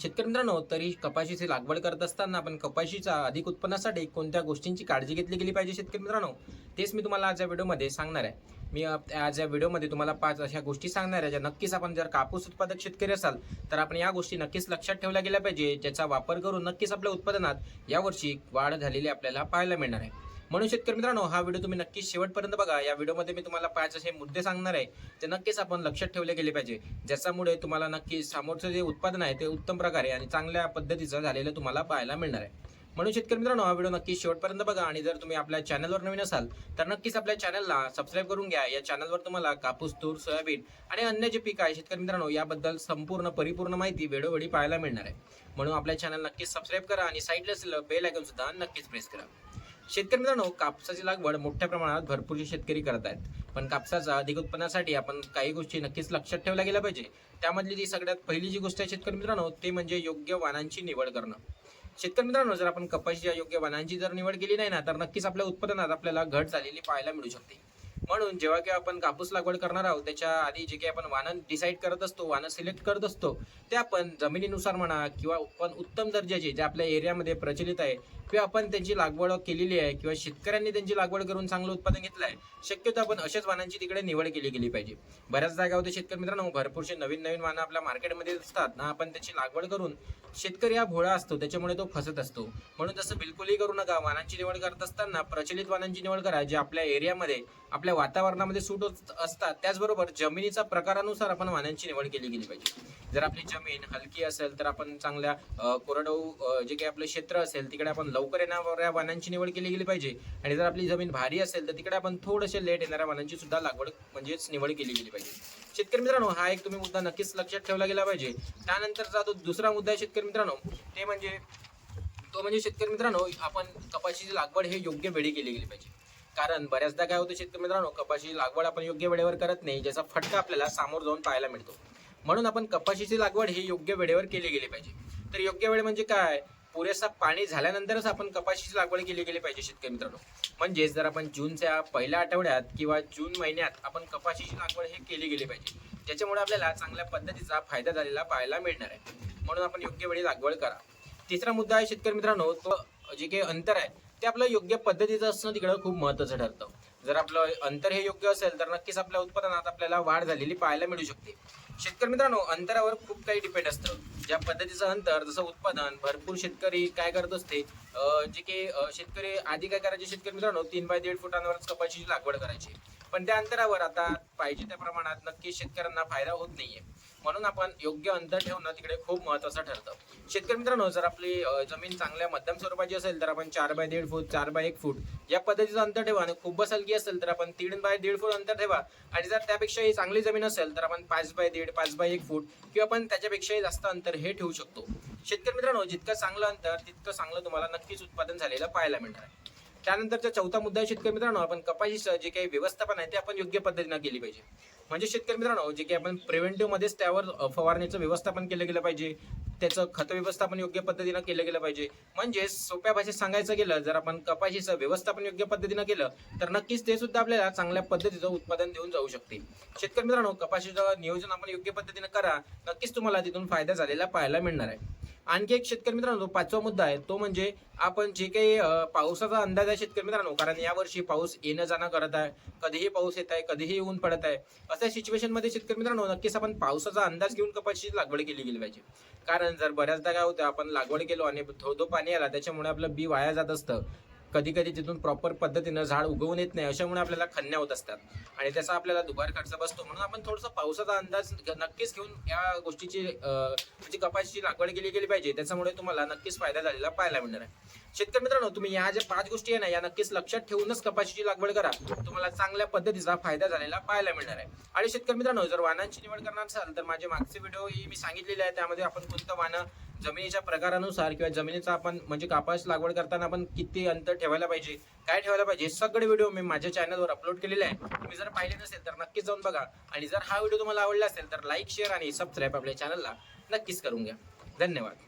शेतकरी मित्रांनो तरी कपाशीची लागवड करत असताना आपण कपाशीचा अधिक उत्पन्नासाठी कोणत्या गोष्टींची काळजी घेतली गेली पाहिजे शेतकरी मित्रांनो? तेच मी तुम्हाला आज या व्हिडिओमध्ये सांगणार आहे. मी आज या व्हिडिओमध्ये तुम्हाला पाच अशा गोष्टी सांगणार आहे ज्या नक्कीच आपण जर कापूस उत्पादक शेतकरी असाल तर आपण या गोष्टी नक्कीच लक्षात ठेवल्या गेल्या पाहिजे ज्याचा वापर करून नक्कीच आपल्या उत्पादनात यावर्षी वाढ झालेली आपल्याला पाहायला मिळणार आहे. म्हणून शेतकरी मित्रांनो हा व्हिडिओ तुम्ही नक्कीच शेवटपर्यंत बघा. या व्हिडिओमध्ये मी तुम्हाला पाच असे मुद्दे सांगणार आहे ते नक्कीच आपण लक्षात ठेवले गेले पाहिजे. ज्याच्यामुळे तुम्हाला नक्कीच समोरचं जे उत्पादन आहे ते उत्तम प्रकारे आणि चांगल्या पद्धतीचं झालेलं तुम्हाला पाहायला मिळणार आहे. म्हणून शेतकरी मित्रांनो हा व्हिडिओ नक्की शेवटपर्यंत बघा आणि जर तुम्ही आपल्या चॅनलवर नवीन असाल तर नक्कीच आपल्या चॅनलला सबस्क्राईब करून घ्या. या चॅनलवर तुम्हाला कापूस तूर सोयाबीन आणि अन्य जे पीक आहे शेतकरी मित्रांनो याबद्दल संपूर्ण परिपूर्ण माहिती वेळोवेळी पाहायला मिळणार आहे. म्हणून आपल्या चॅनल नक्कीच सबस्क्राईब करा आणि साईडला असलेलं बेल आयकन सुद्धा नक्कीच प्रेस करा. शेतकरी मित्रांनो कापसाची लागवड मोठ्या प्रमाणात भरपूरसे शेतकरी करत आहेत. पण कापसाचा अधिक उत्पन्नासाठी आपण काही गोष्टी नक्कीच लक्षात ठेवल्या गेल्या पाहिजे. त्यामधली जी सगळ्यात पहिली जी गोष्ट आहे शेतकरी मित्रांनो ते म्हणजे योग्य वाणांची निवड करणं. शेतकरी मित्रांनो जर आपण कपाशीच्या योग्य वाणांची जर निवड केली नाही ना तर नक्कीच आपल्या उत्पादनात आपल्याला घट झालेली पाहायला मिळू शकते. म्हणून जेव्हा केव्हा आपण कापूस लागवड करणार आहोत त्याच्या आधी जे काही आपण वाहन डिसाईड करत असतो वाहन सिलेक्ट करत असतो ते आपण जमिनीनुसार म्हणा किंवा पण उत्तम दर्जाचे जे आपल्या एरियामध्ये प्रचलित आहे किंवा आपण त्यांची लागवड केलेली आहे किंवा शेतकऱ्यांनी त्यांची लागवड करून चांगलं उत्पादन घेतलं आहे शक्यतो आपण अशाच वाहनांची तिकडे निवड केली गेली पाहिजे. बऱ्याच जागा होते शेतकरी मित्रांनो भरपूरसे नवीन नवीन वाहनं आपल्या मार्केटमध्ये असतात ना आपण त्याची लागवड करून शेतकरी हा भोळा असतो त्याच्यामुळे तो फसत असतो. म्हणून तसं बिलकुलही करू नका. वाहनांची निवड करत असताना प्रचलित वाहनांची निवड करा जे आपल्या एरियामध्ये आपल्या वातावरणामध्ये सूट होत असतात त्याचबरोबर जमिनीचा प्रकारानुसार आपण वाहनांची निवड केली गेली पाहिजे. जर आपली जमीन हलकी असेल तर आपण चांगल्या कोरडवू कोरडवाहू जे काही आपलं क्षेत्र असेल तिकडे आपण लवकर येणाऱ्या वाहनांची निवड केली गेली पाहिजे. आणि जर आपली जमीन भारी असेल तर तिकडे आपण थोडेसे लेट येणाऱ्या वाहनांची सुद्धा लागवड म्हणजेच निवड केली गेली पाहिजे. शेतकरी मित्रांनो हा एक तुम्ही मुद्दा नक्कीच लक्षात ठेवला गेला पाहिजे. त्यानंतरचा जो दुसरा मुद्दा आहे शेतकरी मित्रांनो ते म्हणजे तो म्हणजे शेतकरी मित्रांनो आपण कपाशीची लागवड हे योग्य वेळी केली गेली पाहिजे. कारण बऱ्याचदा काय होतं शेतकरी मित्रांनो कपाशी लागवड आपण योग्य वेळेवर करत नाही ज्याचा फटका आपल्याला सामोर जाऊन पाहायला मिळतो. म्हणून आपण कपाशीची लागवड ही योग्य वेळेवर केली गेली पाहिजे. तर योग्य वेळ म्हणजे काय? पुरेसा पाणी झाल्यानंतरच आपण कपाशीची लागवड केली गेली पाहिजे शेतकरी मित्रांनो. म्हणजेच जर आपण जूनच्या पहिल्या आठवड्यात किंवा जून महिन्यात आपण कपाशीची लागवड हे केली गेली पाहिजे ज्याच्यामुळे आपल्याला चांगल्या पद्धतीचा फायदा झालेला पाहायला मिळणार आहे. म्हणून आपण योग्य वेळी लागवड करा. तिसरा मुद्दा आहे शेतकरी मित्रांनो तो जे काही अंतर आहे ते आपलं योग्य पद्धतीचं असणं तिकडं खूप महत्त्वाचं ठरतं. जर आपलं अंतर हे योग्य असेल तर नक्कीच आपल्या उत्पादनात आपल्याला वाढ झालेली पाहायला मिळू शकते. शेतकरी मित्रांनो अंतरावर खूप काही डिपेंड असतं. ज्या पद्धतीचं अंतर जसं उत्पादन भरपूर शेतकरी काय करत असते जे की शेतकरी आधी काय करायचे शेतकरी मित्रांनो तीन बाय दीड फुटांवरच कपाशीची लागवड करायची. पण त्या अंतरावर आता पाहिजे त्या प्रमाणात नक्की शेतकऱ्यांना फायदा होत नाहीये. म्हणून आपण योग्य अंतर ठेवणं तिकडे खूप महत्वाचं ठरतं. शेतकरी मित्रांनो जर आपली जमीन चांगल्या मध्यम स्वरूपाची असेल तर आपण चार बाय दीड फूट चार बाय एक फूट या पद्धतीचं अंतर ठेवा आणि खूपच हलकी असेल तर आपण तीन बाय दीड फूट अंतर ठेवा. आणि जर त्यापेक्षाही चांगली जमीन असेल तर आपण पाच बाय दीड पाच बाय एक फूट किंवा आपण त्याच्यापेक्षाही जास्त अंतर हे ठेवू शकतो. शेतकरी मित्रांनो जितकं चांगलं अंतर तितकं चांगलं तुम्हाला नक्कीच उत्पादन झालेलं पाहायला मिळणार आहे. त्यानंतरचा चौथा मुद्दा शेतकरी मित्रांनो आपण कपाशीचं जे काही व्यवस्थापन आहे ते आपण योग्य पद्धतीनं केली पाहिजे. म्हणजे शेतकरी मित्रांनो जे काही आपण प्रिव्हेंटिव्ह मध्येच त्यावर फवारणीचं व्यवस्थापन केलं गेलं पाहिजे. त्याचं खत व्यवस्थापन योग्य पद्धतीनं केलं गेलं पाहिजे. म्हणजे सोप्या भाषेत सांगायचं गेलं जर आपण कपाशीचं व्यवस्थापन योग्य पद्धतीनं केलं तर नक्कीच ते सुद्धा आपल्याला चांगल्या पद्धतीचं उत्पादन देऊन जाऊ शकते शेतकरी मित्रांनो कपाशीचं नियोजन आपण योग्य पद्धतीनं करा नक्कीच तुम्हाला तिथून फायदा झालेला पाहायला मिळणार आहे. आणखी एक शेतकरी मित्रांनो पाचवा मुद्दा आहे तो म्हणजे आपण जे काही पावसाचा अंदाज आहे शेतकरी मित्रांनो कारण यावर्षी पाऊस येणं जाणं करत आहे. कधीही पाऊस येत आहे कधीही ऊन पडत आहे. अशा सिच्युएशनमध्ये शेतकरी मित्रांनो नक्कीच आपण पावसाचा अंदाज घेऊन कपाशीची लागवड केली गेली पाहिजे. कारण जर बऱ्याचदा काय होतं आपण लागवड केलो आणि धोधो पाणी आला त्याच्यामुळे आपलं बी वाया जात असतं. कधी कधी तिथून प्रॉपर पद्धतीनं झाड उगवून येत नाही अशामुळे आपल्याला खन्या होत असतात. आणि त्याचा आपल्याला दुबार खर्च बसतो. म्हणून आपण थोडंसं पावसाचा अंदाज नक्कीच घेऊन या गोष्टीची म्हणजे कपाशीची लागवड केली गेली पाहिजे. त्याच्यामुळे तुम्हाला नक्कीच फायदा झालेला पाहायला मिळणार आहे. शेतकरी मित्रांनो तुम्ही या ज्या पाच गोष्टी आहे ना या नक्कीच लक्षात ठेवूनच कपाशीची लागवड करा. तुम्हाला चांगल्या पद्धतीचा फायदा झालेला पाहायला मिळणार आहे. आणि शेतकरी मित्रांनो जर वाहनांची निवड करणार असाल तर माझे मागचे व्हिडिओ मी सांगितलेले आहे. त्यामध्ये आपण कोणतं वाहन जमिनीच्या प्रकारानुसार किंवा जमिनीचा आपण म्हणजे कापास लागवड करताना आपण किती अंतर ठेवायला पाहिजे काय ठेवायला पाहिजे सगळे व्हिडिओ मी माझ्या चॅनलवर अपलोड केलेले आहे. तुम्ही जर पाहिले नसेल तर नक्कीच जाऊन बघा. आणि जर हा व्हिडिओ तुम्हाला आवडला असेल तर लाईक शेअर आणि सबस्क्राईब आपल्या चॅनलला नक्कीच करून घ्या. धन्यवाद.